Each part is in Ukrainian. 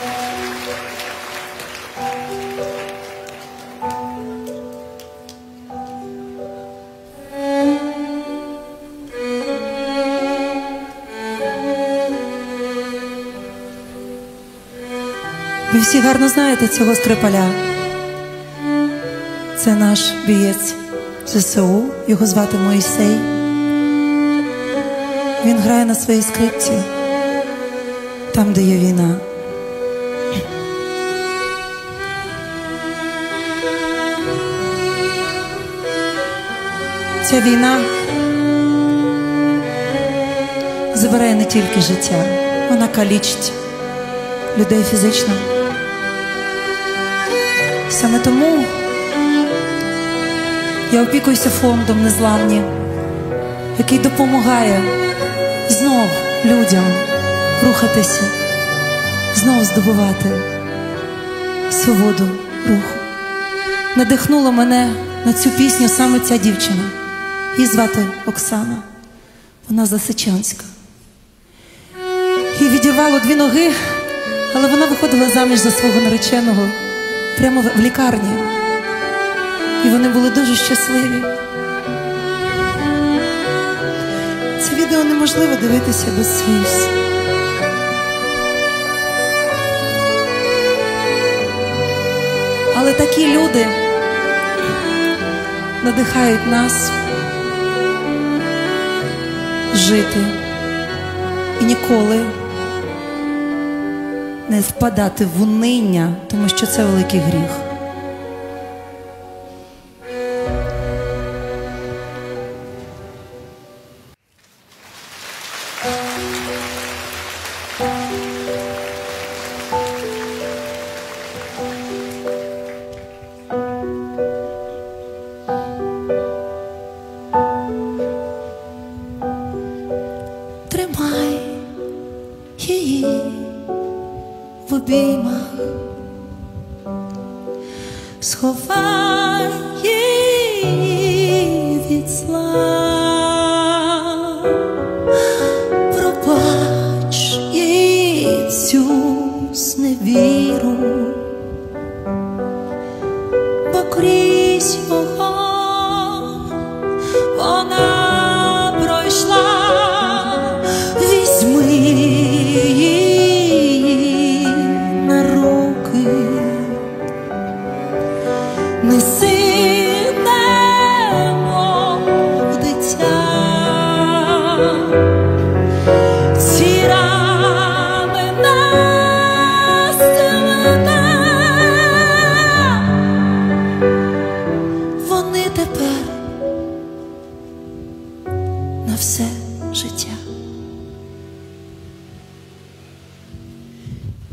Ви всі гарно знаєте цього скрипаля. Це наш бієць ЗСУ, його звати Моїсей. Він грає на своїй скрипці, там, де є війна. Ця війна забирає не тільки життя, вона калічить людей фізично. Саме тому я опікуюся фондом незламні, який допомагає знов людям рухатися, знов здобувати свободу руху. Надихнула мене на цю пісню саме ця дівчина. Її звати Оксана. Вона Засичанська. Їй відірвало дві ноги, але вона виходила заміж за свого нареченого прямо в лікарні. І вони були дуже щасливі. Це відео неможливо дивитися без сліз. Але такі люди надихають нас жити і ніколи не впадати в униння, тому що це великий гріх. в обіймах, сховай її від зла, неси немов дитя. На все життя.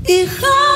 І хай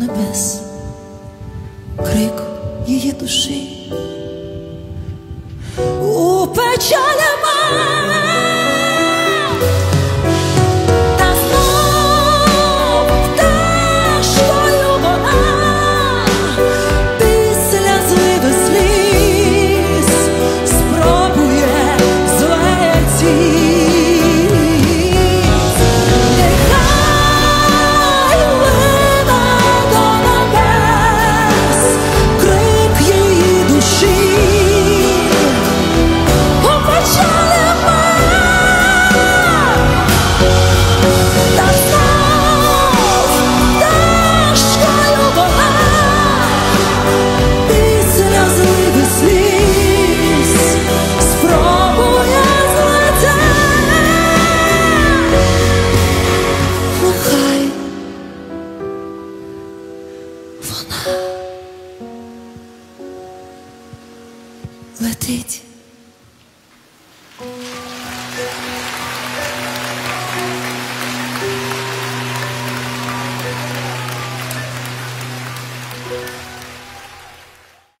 небес. Крик її душі. У печалі